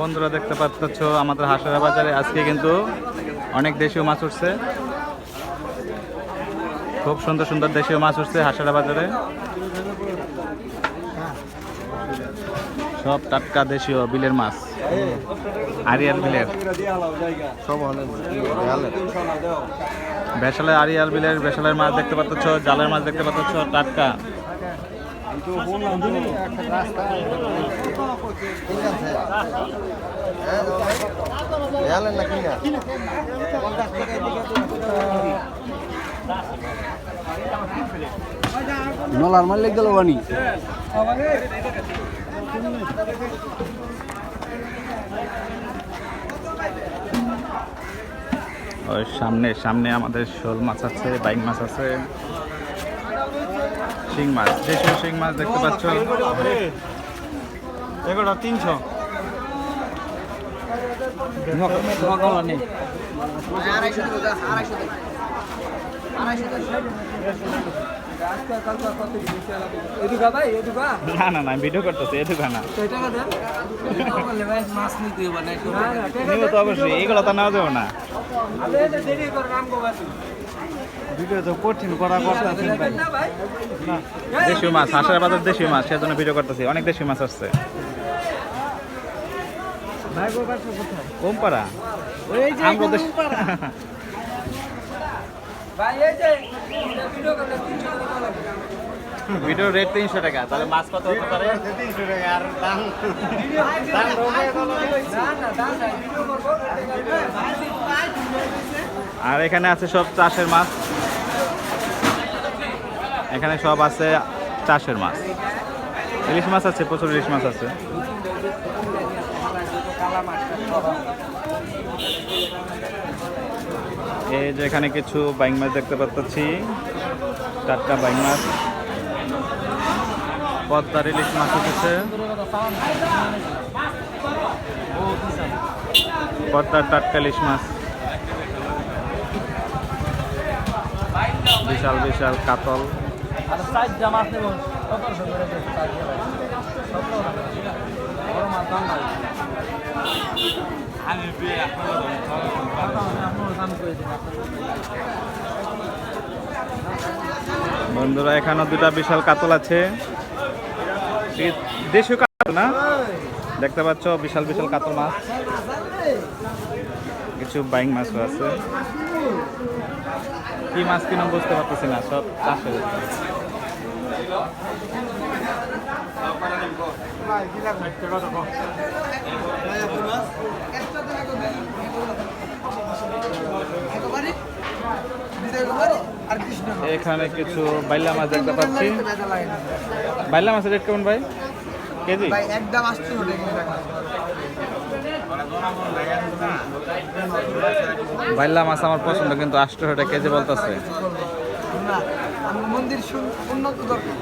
বন্ধুরা দেখতে পাচ্ছ আমাদের হাসরা বাজারে আজকে কিন্তু অনেক দেশীয় মাছ উঠছে। খুব সুন্দর সুন্দর দেশীয় মাছ উঠছে হাসরা বাজারে। সব টাটকা দেশীয় বিলের মাছ। আরিয়াল বিলের। সব বেসালের আরিয়াল বিলের বেসালের মাছ দেখতে পাচ্ছ জালের মাছ দেখতে পাচ্ছ টাটকা। নলার মারলে গেল বানি ওই সামনে সামনে আমাদের শোল মাছ আছে বাইক মাছ আছে। শিং মাছ দেশীয় শিং মাছ দেখতে পাচ্ছ। এগুলো তিনশো। না না না ভিডিও করতেছে এ না। কয় টাকা দেন? বললে ভাই মাছ নিতে হবে না একটু নিব তো অবশ্যই এগুলো তো নেওয়া যাবে না ভিডিও তো কঠিন করা করতে ভাই দেশীয় মাছ হাঁসের বাজার দেশীয় মাছ সেজন্য ভিডিও করতেছি অনেক দেশীয় মাছ আসছে ভাই গো বাসু কোথায় কম ওই যে আমগো দেশ ভাই এই যে ভিডিও করলে 300 টাকা লাগবে ভিডিও রেট তিনশো টাকা তাহলে মাছ কত হতে পারে তিনশো টাকা আর দাম আর এখানে আছে সব চাষের মাছ। এখানে সব আছে চাষের মাছ। ইলিশ মাছ আছে, প্রচুর ইলিশ মাছ আছে। এই যে এখানে কিছু বাইং মাছ দেখতে পাচ্ছি। টাটকা বাইং মাছ। পদ্মার ইলিশ মাছ উঠেছে। পদ্মার টাটকা ইলিশ মাছ বিশাল বিশাল কাতল আর সাইজ জামা আছে বল সতেরোশো করে দেন সাইজ জামা সতেরো বড় মাছ দাম নাই আপনার দাম বিশাল কাতল। বন্ধুরা এখানে দুটা বিশাল কাতল আছে। দেশীয় কাতল না? দেখতে পাচ্ছ বিশাল বিশাল কাতল মাছ। কিছু বাইং মাছও আছে। কি মাছ কিনো বুঝতে পারতেছি না, সব চাষের। এখানে কিছু বাইলা মাছ দেখতে পাচ্ছি। বাইলা মাছের রেট কেমন ভাই? কেজি? একদম আসছে ওটা বাইলা মাছ আমার পছন্দ কিন্তু আষ্ট টাকা কেজি বলতেছে? মন্দির উন্নত দরকার।